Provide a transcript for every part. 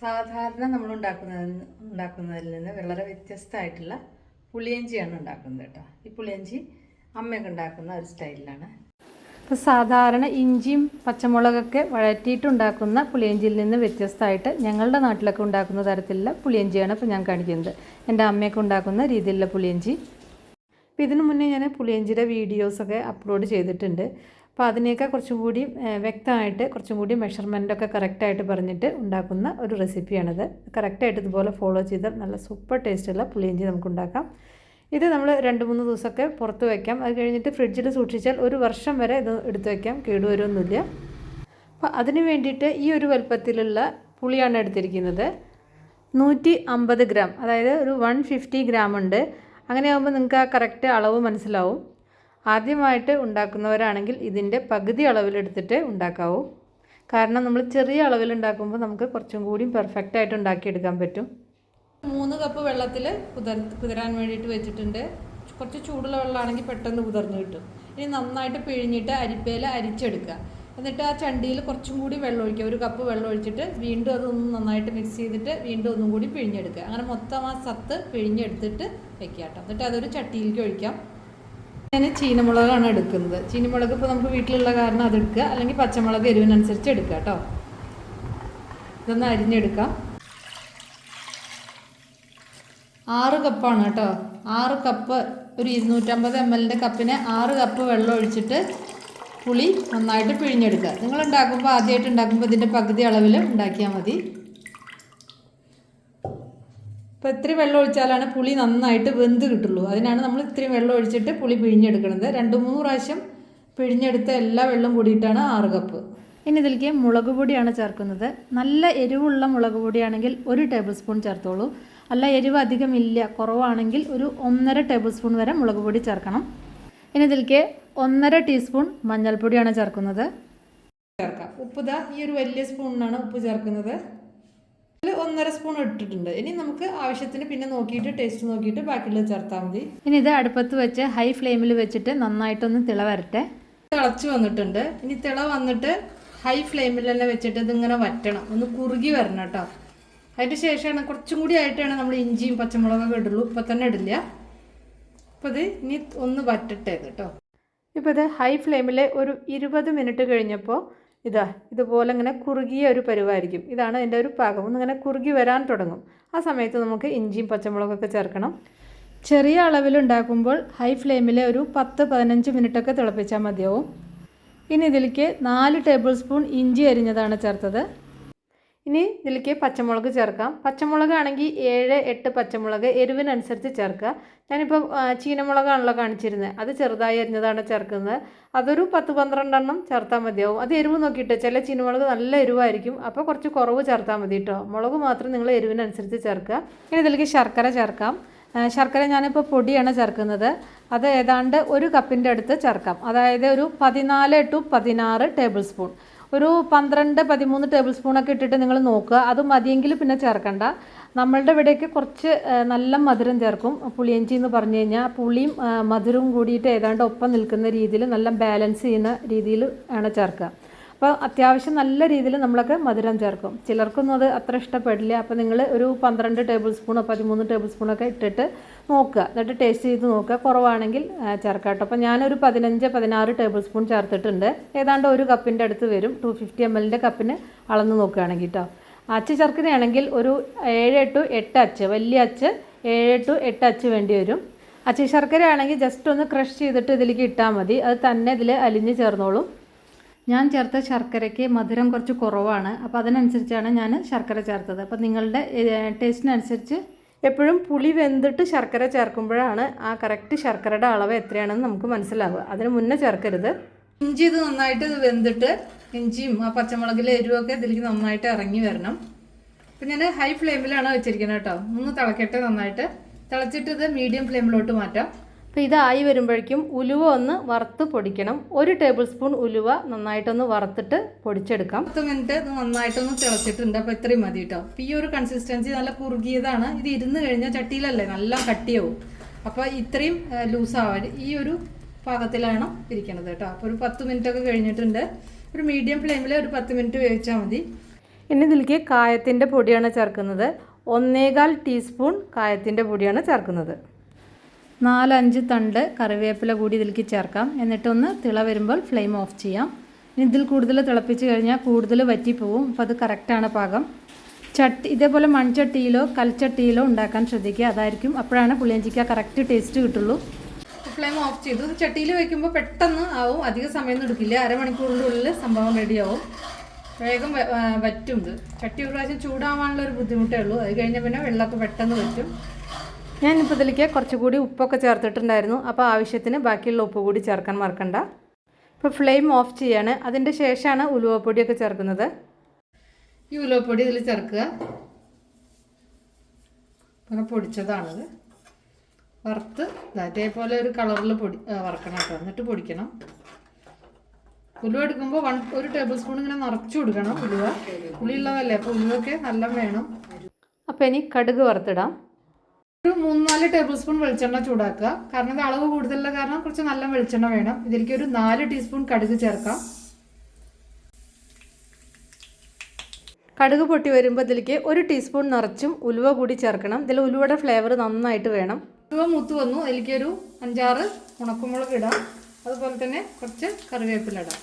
സാധാരണ നമ്മൾ ഉണ്ടാക്കുന്നതിൽ ഉണ്ടാക്കുന്നതിൽ നിന്ന് വളരെ വ്യത്യസ്തമായിട്ടുള്ള പുളിയഞ്ചിയാണ് ഉണ്ടാക്കുന്നത് കേട്ടോ. ഈ പുളിയഞ്ചി അമ്മയൊക്കെ ഉണ്ടാക്കുന്ന ഒരു സ്റ്റൈലിലാണ്. ഇപ്പോൾ സാധാരണ ഇഞ്ചിയും പച്ചമുളകൊക്കെ വഴറ്റിയിട്ടുണ്ടാക്കുന്ന പുളിയഞ്ചിയിൽ നിന്ന് വ്യത്യസ്തമായിട്ട് ഞങ്ങളുടെ നാട്ടിലൊക്കെ ഉണ്ടാക്കുന്ന തരത്തിലുള്ള പുളിയഞ്ചിയാണ് ഇപ്പോൾ ഞാൻ കാണിക്കുന്നത്. എന്റെ അമ്മയൊക്കെ ഉണ്ടാക്കുന്ന രീതിയിലുള്ള പുളിയഞ്ചി. അപ്പോൾ ഇതിനു മുന്നേ ഞാൻ പുളിയഞ്ചിയുടെ വീഡിയോസൊക്കെ അപ്ലോഡ് ചെയ്തിട്ടുണ്ട്. അപ്പോൾ അതിനെയൊക്കെ കുറച്ചും കൂടി വ്യക്തമായിട്ട് കുറച്ചും കൂടി മെഷർമെന്റൊക്കെ കറക്റ്റായിട്ട് പറഞ്ഞിട്ട് ഉണ്ടാക്കുന്ന ഒരു റെസിപ്പിയാണിത് കറക്റ്റായിട്ട് ഇതുപോലെ ഫോളോ ചെയ്താൽ നല്ല സൂപ്പർ ടേസ്റ്റുള്ള പുളിയഞ്ചി നമുക്ക് ഉണ്ടാക്കാം. ഇത് നമ്മൾ രണ്ട് മൂന്ന് ദിവസമൊക്കെ പുറത്ത് വയ്ക്കാം അത് കഴിഞ്ഞിട്ട് ഫ്രിഡ്ജിൽ സൂക്ഷിച്ചാൽ ഒരു വർഷം വരെ ഇത് എടുത്ത് വയ്ക്കാം കേടുവരുമൊന്നുമില്ല അപ്പോൾ അതിന് വേണ്ടിയിട്ട് ഈ ഒരു വലുപ്പത്തിലുള്ള പുളിയാണ് എടുത്തിരിക്കുന്നത്. നൂറ്റി അമ്പത് ഗ്രാം അതായത് ഒരു വൺ ഫിഫ്റ്റി ഗ്രാം ഉണ്ട്. അങ്ങനെ ആകുമ്പോൾ നിങ്ങൾക്ക് ആ കറക്റ്റ് അളവ് മനസ്സിലാവും. ആദ്യമായിട്ട് ഉണ്ടാക്കുന്നവരാണെങ്കിൽ ഇതിന്റെ പകുതി അളവിലെടുത്തിട്ട് ഉണ്ടാക്കാവൂ. കാരണം നമ്മൾ ചെറിയ അളവിൽ ഉണ്ടാക്കുമ്പോൾ നമുക്ക് കുറച്ചും കൂടി പെർഫെക്റ്റ് ആയിട്ട് ഉണ്ടാക്കിയെടുക്കാൻ പറ്റും. മൂന്ന് കപ്പ് വെള്ളത്തിൽ കുതിർ കുതിരാൻ വേണ്ടിയിട്ട് വെച്ചിട്ടുണ്ട്. കുറച്ച് ചൂടുള്ള വെള്ളമാണെങ്കിൽ പെട്ടെന്ന് കുതിർന്ന് കിട്ടും. ഇനി നന്നായിട്ട് പിഴിഞ്ഞിട്ട് അരിപ്പയിൽ അരിച്ചെടുക്കുക. എന്നിട്ട് ആ ചണ്ടിയിൽ കുറച്ചും കൂടി വെള്ളം ഒഴിക്കുക. ഒരു കപ്പ് വെള്ളം ഒഴിച്ചിട്ട് വീണ്ടും അതൊന്ന് നന്നായിട്ട് മിക്സ് ചെയ്തിട്ട് വീണ്ടും ഒന്നും കൂടി പിഴിഞ്ഞെടുക്കുക. അങ്ങനെ മൊത്തം ആ സത്ത് പിഴിഞ്ഞെടുത്തിട്ട് വെക്കുക കേട്ടോ. എന്നിട്ട് അതൊരു ചട്ടിയിലേക്ക് ഒഴിക്കാം. ഞാൻ ചീനമുളകാണ് എടുക്കുന്നത്. ചീനമുളക് ഇപ്പോൾ നമുക്ക് വീട്ടിലുള്ള കാരണം അത് എടുക്കുക. അല്ലെങ്കിൽ പച്ചമുളക് എരിവിനനുസരിച്ച് എടുക്കുക കേട്ടോ. ഇതൊന്ന് അരിഞ്ഞെടുക്കാം. ആറ് കപ്പാണ് കേട്ടോ. ആറ് കപ്പ് ഒരു ഇരുന്നൂറ്റമ്പത് എം എല്ലിന്റെ കപ്പിന് ആറ് കപ്പ് വെള്ളം ഒഴിച്ചിട്ട് പുളി നന്നായിട്ട് പിഴിഞ്ഞെടുക്കുക. നിങ്ങൾ ഉണ്ടാക്കുമ്പോൾ ആദ്യമായിട്ട് ഉണ്ടാക്കുമ്പോൾ ഇതിന്റെ പകുതി അളവിൽ ഉണ്ടാക്കിയാൽ മതി. ഇപ്പോൾ ഇത്തിരി വെള്ളം ഒഴിച്ചാലാണ് പുളി നന്നായിട്ട് വെന്ത് കിട്ടുള്ളൂ. അതിനാണ് നമ്മൾ ഇത്രയും വെള്ളം ഒഴിച്ചിട്ട് പുളി പിഴിഞ്ഞെടുക്കുന്നത് രണ്ട് മൂന്ന് പ്രാവശ്യം പിഴിഞ്ഞെടുത്ത എല്ലാ വെള്ളം കൂടിയിട്ടാണ് ആറ് കപ്പ് ഇനി ഇതിലേക്ക് മുളക് പൊടിയാണ് ചേർക്കുന്നത്. നല്ല എരിവുള്ള മുളക് പൊടിയാണെങ്കിൽ ഒരു ടേബിൾ സ്പൂൺ ചേർത്തോളൂ. അല്ല എരിവ് അധികം ഇല്ല കുറവാണെങ്കിൽ ഒരു ഒന്നര ടേബിൾ സ്പൂൺ വരെ മുളക് പൊടി ചേർക്കണം. ഇനി ഇതിലേക്ക് ഒന്നര ടീസ്പൂൺ മഞ്ഞൾപ്പൊടിയാണ് ചേർക്കുന്നത്. ചേർക്കാം. ഉപ്പ് ദാ ഈ ഒരു വലിയ സ്പൂണിനാണ് ഉപ്പ് ചേർക്കുന്നത്. ഇതിൽ ഒന്നര സ്പൂൺ ഇട്ടിട്ടുണ്ട്. ഇനി നമുക്ക് ആവശ്യത്തിന് പിന്നെ നോക്കിയിട്ട് ടേസ്റ്റ് നോക്കിയിട്ട് ബാക്കിയുള്ളത് ചേർത്താൽ മതി. ഇനി ഇത് അടുപ്പത്ത് വെച്ച് ഹൈ ഫ്ലെയിമിൽ വെച്ചിട്ട് നന്നായിട്ടൊന്ന് തിള വരട്ടെ. തിളച്ച് വന്നിട്ടുണ്ട്. ഇനി തിള വന്നിട്ട് ഹൈ ഫ്ലെയിമിൽ തന്നെ വെച്ചിട്ട് ഇതിങ്ങനെ വറ്റണം. ഒന്ന് കുറുകി വരണം കേട്ടോ. അതിന് ശേഷമാണ് കുറച്ചും കൂടി ആയിട്ടാണ് നമ്മൾ ഇഞ്ചിയും പച്ചമുളകൊക്കെ ഇടുള്ളൂ. ഇപ്പം തന്നെ ഇടില്ല. അപ്പോൾ ഇത് ഇനി ഒന്ന് വറ്റട്ടെ കേട്ടോ. ഇപ്പോൾ ഇത് ഹൈ ഫ്ലെയിമിൽ ഒരു ഇരുപത് മിനിറ്റ് കഴിഞ്ഞപ്പോൾ ഇതാ ഇതുപോലെ ഇങ്ങനെ കുറുകിയ ഒരു പരുവായിരിക്കും. ഇതാണ് അതിന്റെ ഒരു പാകം. ഒന്നിങ്ങനെ കുറുകി വരാൻ തുടങ്ങും. ആ സമയത്ത് നമുക്ക് ഇഞ്ചിയും പച്ചമുളകൊക്കെ ചേർക്കണം. ചെറിയ അളവിൽ ഉണ്ടാക്കുമ്പോൾ ഹൈ ഫ്ലെയിമിൽ ഒരു പത്ത് പതിനഞ്ച് മിനിറ്റൊക്കെ തിളപ്പിച്ചാൽ മതിയാവും. ഇനി ഇതിലേക്ക് നാല് ടേബിൾ സ്പൂൺ ഇഞ്ചി അരിഞ്ഞതാണ് ചേർത്തത്. ഇനി ഇതിലേക്ക് പച്ചമുളക് ചേർക്കാം. പച്ചമുളക് ആണെങ്കിൽ ഏഴ് എട്ട് പച്ചമുളക് എരിവിനനുസരിച്ച് ചേർക്കുക. ഞാനിപ്പോൾ ചീനമുളകാണല്ലോ കാണിച്ചിരുന്നത് അത് ചെറുതായി അരിഞ്ഞതാണ് ചേർക്കുന്നത്. അതൊരു പത്ത് പന്ത്രണ്ടെണ്ണം ചേർത്താൽ മതിയാവും. അത് എരിവ് നോക്കിയിട്ട്? ചില ചീനമുളക് നല്ല എരിവായിരിക്കും. അപ്പോൾ കുറച്ച് കുറവ് ചേർത്താൽ മതി കേട്ടോ മുളക് മാത്രം നിങ്ങൾ എരിവിനനുസരിച്ച് ചേർക്കുക. ഇനി ഇതിലേക്ക് ശർക്കര ചേർക്കാം. ശർക്കര ഞാനിപ്പോൾ പൊടിയാണ് ചേർക്കുന്നത്. അത് ഏതാണ്ട് ഒരു കപ്പിന്റെ അടുത്ത് ചേർക്കാം. അതായത് ഒരു പതിനാല് ടു പതിനാറ് ടേബിൾ സ്പൂൺ. ഒരു പന്ത്രണ്ട് പതിമൂന്ന് ടേബിൾ സ്പൂണൊക്കെ ഇട്ടിട്ട് നിങ്ങൾ നോക്കുക. അത് മതിയെങ്കിൽ പിന്നെ ചേർക്കണ്ട. നമ്മളുടെ ഇവിടെയൊക്കെ കുറച്ച് നല്ല മധുരം ചേർക്കും. പുളിയഞ്ചി എന്ന് പറഞ്ഞു കഴിഞ്ഞാൽ പുളിയും മധുരവും കൂടിയിട്ട് ഏതാണ്ട് ഒപ്പം നിൽക്കുന്ന രീതിയിൽ നല്ല ബാലൻസ് ചെയ്യുന്ന രീതിയിൽ ആണ് ചേർക്കുക. അപ്പോൾ അത്യാവശ്യം നല്ല രീതിയിൽ നമ്മളൊക്കെ മധുരം ചേർക്കും. ചിലർക്കൊന്നും അത് അത്ര ഇഷ്ടപ്പെടില്ല. അപ്പോൾ നിങ്ങൾ ഒരു പന്ത്രണ്ട് ടേബിൾ സ്പൂണോ പതിമൂന്ന് ടേബിൾ സ്പൂണൊക്കെ ഇട്ടിട്ട് നോക്കുക. എന്നിട്ട് ടേസ്റ്റ് ചെയ്ത് നോക്കുക. കുറവാണെങ്കിൽ ചേർക്കാം കേട്ടോ. അപ്പോൾ ഞാനൊരു പതിനഞ്ച് പതിനാറ് ടേബിൾ സ്പൂൺ ചേർത്തിട്ടുണ്ട്. ഏതാണ്ട് ഒരു കപ്പിന്റെ അടുത്ത് വരും. ടു ഫിഫ്റ്റി എം എല്ലിന്റെ കപ്പിന് അളന്ന് നോക്കുകയാണെങ്കിൽ കേട്ടോ. അച്ച് ചേർക്കുന്നതാണെങ്കിൽ ഒരു ഏഴ് ടു എട്ട് അച്ച് വലിയ അച്ച് ഏഴ് ടു എട്ട് അച്ച് വേണ്ടി വരും. അച്ചി ശർക്കര ആണെങ്കിൽ ജസ്റ്റ് ഒന്ന് ക്രഷ് ചെയ്തിട്ട് ഇതിലേക്ക് ഇട്ടാൽ മതി. അത് തന്നെ ഇതിൽ അലിഞ്ഞ് ചേർന്നോളും. ഞാൻ ചേർത്ത ശർക്കരയ്ക്ക് മധുരം കുറച്ച് കുറവാണ്. അപ്പോൾ അതിനനുസരിച്ചാണ് ഞാൻ ശർക്കര ചേർത്തത്. അപ്പോൾ നിങ്ങളുടെ ടേസ്റ്റിനനുസരിച്ച് എപ്പോഴും പുളി വെന്തിട്ട് ശർക്കര ചേർക്കുമ്പോഴാണ് ആ കറക്റ്റ് ശർക്കരയുടെ അളവ് എത്രയാണെന്ന് നമുക്ക് മനസ്സിലാവുക. അതിന് മുന്നേ ചേർക്കരുത്. ഇഞ്ചി ഇത് നന്നായിട്ട് വെന്തിട്ട് ഇഞ്ചിയും ആ പച്ചമുളകിലെ എരിവൊക്കെ ഇതിലേക്ക് നന്നായിട്ട് ഇറങ്ങി വരണം. അപ്പം ഞാൻ ഹൈ ഫ്ലെയിമിലാണ് വെച്ചിരിക്കുന്നത് കേട്ടോ. ഒന്ന് തിളക്കട്ടെ നന്നായിട്ട്. തിളച്ചിട്ട് ഇത് മീഡിയം ഫ്ലെയിമിലോട്ട് മാറ്റാം. അപ്പോൾ ഇതായി വരുമ്പോഴേക്കും ഉലുവ ഒന്ന് വറുത്ത് പൊടിക്കണം. ഒരു ടേബിൾ സ്പൂൺ ഉലുവ നന്നായിട്ടൊന്ന് വറുത്തിട്ട് പൊടിച്ചെടുക്കാം. പത്ത് മിനിറ്റ് ഇത് നന്നായിട്ടൊന്ന് തിളച്ചിട്ടുണ്ട്. അപ്പോൾ ഇത്രയും മതി കേട്ടോ അപ്പോൾ ഈ ഒരു കൺസിസ്റ്റൻസി നല്ല കുറുകിയതാണ്. ഇത് ഇരുന്ന് കഴിഞ്ഞാൽ ചട്ടിയിലല്ലേ നല്ല കട്ടിയാവും. അപ്പോൾ ഇത്രയും ലൂസാവാൻ ഈ ഒരു പാകത്തിലാണ് ഇരിക്കുന്നത് കേട്ടോ അപ്പോൾ ഒരു പത്ത് മിനിറ്റ് ഒക്കെ കഴിഞ്ഞിട്ടുണ്ട്. ഒരു മീഡിയം ഫ്ലെയിമിൽ ഒരു പത്ത് മിനിറ്റ് വേവിച്ചാൽ മതി. ഇനി ഇതിലേക്ക് കായത്തിന്റെ പൊടിയാണ് ചേർക്കുന്നത്. ഒന്നേകാൽ ടീസ്പൂൺ കായത്തിന്റെ പൊടിയാണ് ചേർക്കുന്നത്. നാലഞ്ച് തണ്ട് കറിവേപ്പില കൂടി ഇതിലേക്ക് ചേർക്കാം. എന്നിട്ടൊന്ന് തിള വരുമ്പോൾ ഫ്ലെയിം ഓഫ് ചെയ്യാം. ഇനി ഇതിൽ കൂടുതൽ തിളപ്പിച്ച് കഴിഞ്ഞാൽ കൂടുതൽ വറ്റിപ്പോവും അപ്പോൾ അത് കറക്റ്റാണ് പാകം. ചട്ടി ഇതേപോലെ മൺചട്ടിയിലോ കൽച്ചട്ടിയിലോ ഉണ്ടാക്കാൻ ശ്രദ്ധിക്കുക. അതായിരിക്കും അപ്പോഴാണ് പുളിയഞ്ചിക്ക കറക്റ്റ് ടേസ്റ്റ് കിട്ടുള്ളൂ. ഫ്ലെയിം ഓഫ് ചെയ്തു. ചട്ടിയിൽ വയ്ക്കുമ്പോൾ പെട്ടെന്ന് ആവും. അധിക സമയമൊന്നും എടുക്കില്ല. അരമണിക്കൂറിന്റെ ഉള്ളിൽ സംഭവം റെഡിയാവും. വേഗം വറ്റും ഇത്. ചട്ടി ഒരു പ്രാവശ്യം ചൂടാവാനുള്ള ഒരു ബുദ്ധിമുട്ടേ ഉള്ളൂ. അത് കഴിഞ്ഞാൽ പിന്നെ വെള്ളമൊക്കെ പെട്ടെന്ന് വറ്റും. ഞാനിപ്പോൾ ഇതിലേക്ക് കുറച്ചുകൂടി ഉപ്പൊക്കെ ചേർത്തിട്ടുണ്ടായിരുന്നു. അപ്പോൾ ആവശ്യത്തിന് ബാക്കിയുള്ള ഉപ്പ് കൂടി ചേർക്കാൻ മറക്കണ്ട. ഇപ്പോൾ ഫ്ലെയിം ഓഫ് ചെയ്യാണ്. അതിന്റെ ശേഷമാണ് ഉലുവപ്പൊടിയൊക്കെ ചേർക്കുന്നത്. ഈ ഉലുവപ്പൊടി ഇതിൽ ചേർക്കുക. അങ്ങനെ പൊടിച്ചതാണിത്. വറുത്ത് അതേപോലെ ഒരു കളറിൽ പൊടി വറക്കണം കേട്ടോ. എന്നിട്ട് പൊടിക്കണം. ഉലുവ എടുക്കുമ്പോൾ വൺ ഒരു ടേബിൾ സ്പൂൺ ഇങ്ങനെ നിറച്ചു കൊടുക്കണം ഉലുവ. പുളിയുള്ളതല്ലേ? അപ്പോൾ ഉലുവൊക്കെ നല്ല വേണം. അപ്പോൾ ഇനി കടുക് വറുത്തിടാം. ഒരു മൂന്ന് നാല് ടേബിൾ സ്പൂൺ വെളിച്ചെണ്ണ ചൂടാക്കുക. കാരണം ഇത് അളവ് കൂടുതലുള്ള കാരണം കുറച്ച് നല്ല വെളിച്ചെണ്ണ വേണം. ഇതിലേക്ക് ഒരു നാല് ടീസ്പൂൺ കടുക് ചേർക്കാം. കടുക് പൊട്ടി വരുമ്പോൾ ഇതിലേക്ക് ഒരു ടീസ്പൂൺ നിറച്ചും ഉലുവ കൂടി ചേർക്കണം. ഇതിൽ ഉലുവയുടെ ഫ്ലേവർ നന്നായിട്ട് വേണം. ഉലുവ മുത്തു വന്നു. അതിലേക്ക് ഒരു അഞ്ചാറ് ഉണക്കമുളക് ഇടാം. അതുപോലെ തന്നെ കുറച്ച് കറിവേപ്പില ഇടാം.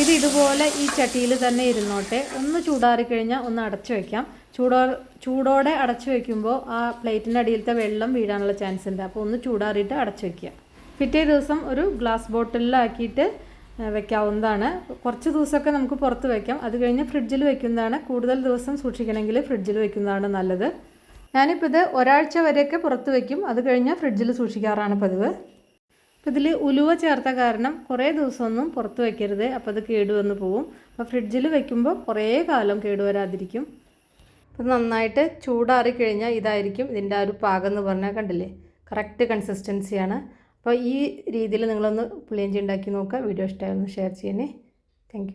ഇത് ഇതുപോലെ ഈ ചട്ടിയിൽ തന്നെ ഇരുന്നോട്ടെ. ഒന്ന് ചൂടാറി കഴിഞ്ഞാൽ ഒന്ന് അടച്ചു വയ്ക്കാം ചൂടോ ചൂടോടെ അടച്ചു വയ്ക്കുമ്പോൾ ആ പ്ലേറ്റിന്റെ അടിയിലത്തെ വെള്ളം വീഴാനുള്ള ചാൻസ് ഉണ്ട്. അപ്പോൾ ഒന്ന് ചൂടാറിയിട്ട് അടച്ചു വയ്ക്കുക പിറ്റേ ദിവസം ഒരു ഗ്ലാസ് ബോട്ടിലാക്കിയിട്ട് വെക്കാവുന്നതാണ്. കുറച്ച് ദിവസമൊക്കെ നമുക്ക് പുറത്ത് വയ്ക്കാം അത് കഴിഞ്ഞ് ഫ്രിഡ്ജിൽ വെക്കുന്നതാണ്. കൂടുതൽ ദിവസം സൂക്ഷിക്കണമെങ്കിൽ ഫ്രിഡ്ജിൽ വെക്കുന്നതാണ് നല്ലത്. ഞാനിപ്പോൾ ഇത് ഒരാഴ്ച വരെയൊക്കെ പുറത്ത് വയ്ക്കും അത് കഴിഞ്ഞ് ഫ്രിഡ്ജിൽ സൂക്ഷിക്കാറാണ് പതിവ്. അപ്പോൾ ഇതിൽ ഉലുവ ചേർത്ത കാരണം കുറേ ദിവസമൊന്നും പുറത്ത് വയ്ക്കരുത് അപ്പോൾ അത് കേടുവന്ന് പോവും. അപ്പോൾ ഫ്രിഡ്ജിൽ വയ്ക്കുമ്പോൾ കുറേ കാലം കേടുവരാതിരിക്കും അപ്പോൾ നന്നായിട്ട് ചൂടാറി കഴിഞ്ഞാൽ ഇതായിരിക്കും ഇതിന്റെ ആ ഒരു പാകം എന്ന് പറഞ്ഞാൽ കണ്ടില്ലേ? കറക്റ്റ് കൺസിസ്റ്റൻസിയാണ് അപ്പോൾ ഈ രീതിയിൽ നിങ്ങളൊന്ന് പുളിയഞ്ചി ഉണ്ടാക്കി നോക്കുക. വീഡിയോ ഇഷ്ടമായിരുന്നു ഷെയർ ചെയ്യണേ. താങ്ക്